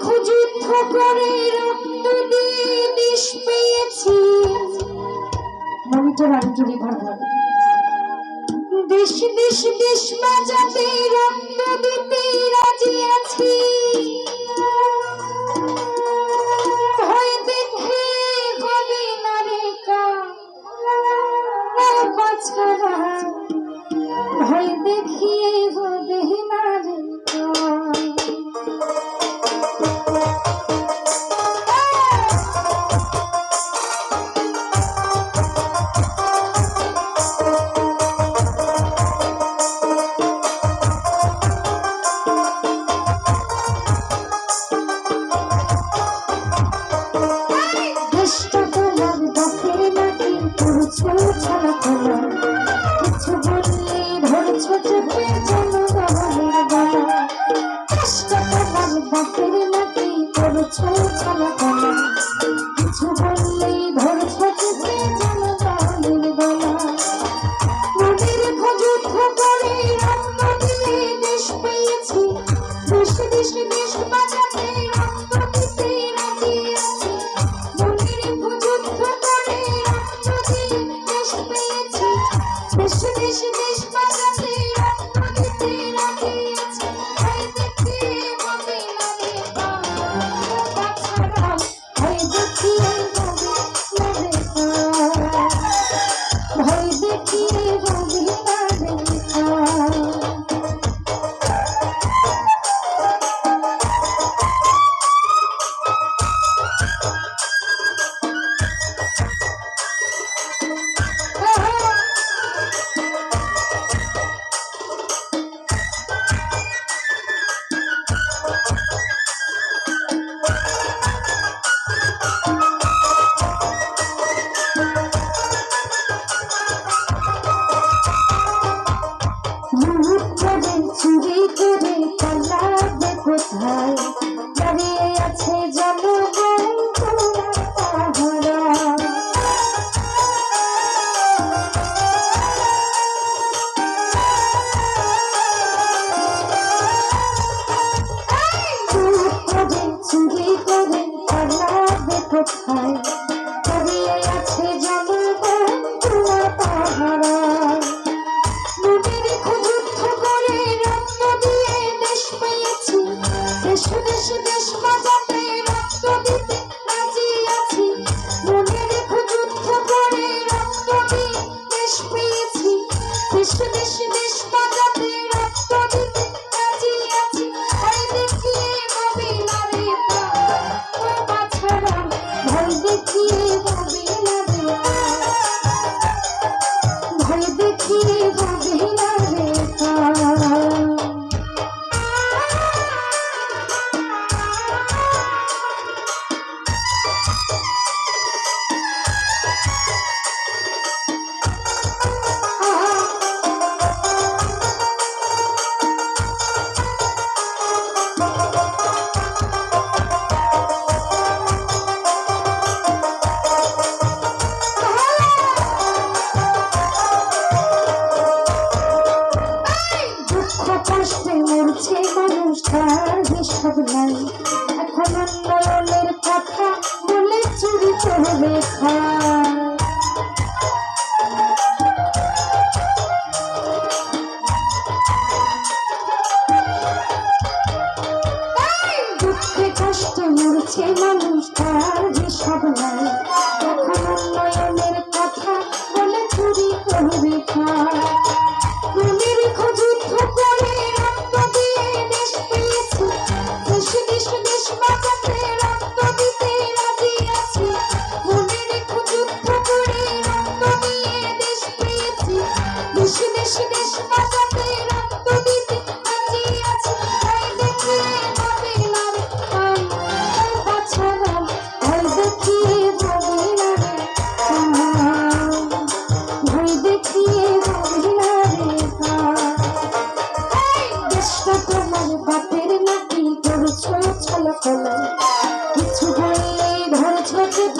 দীর্ঘ যুদ্ধ পেয়েছি। মনিটর আর চুরি ঘর ঘরে দেশ দেশ দেশ বাজাতে রক্ত দিতে রাজি আছি ভয় দেখিয়ে বাপের নাকি করছ? la la কষ্ট মরছে মানুষ তার হিসাব নাই। good.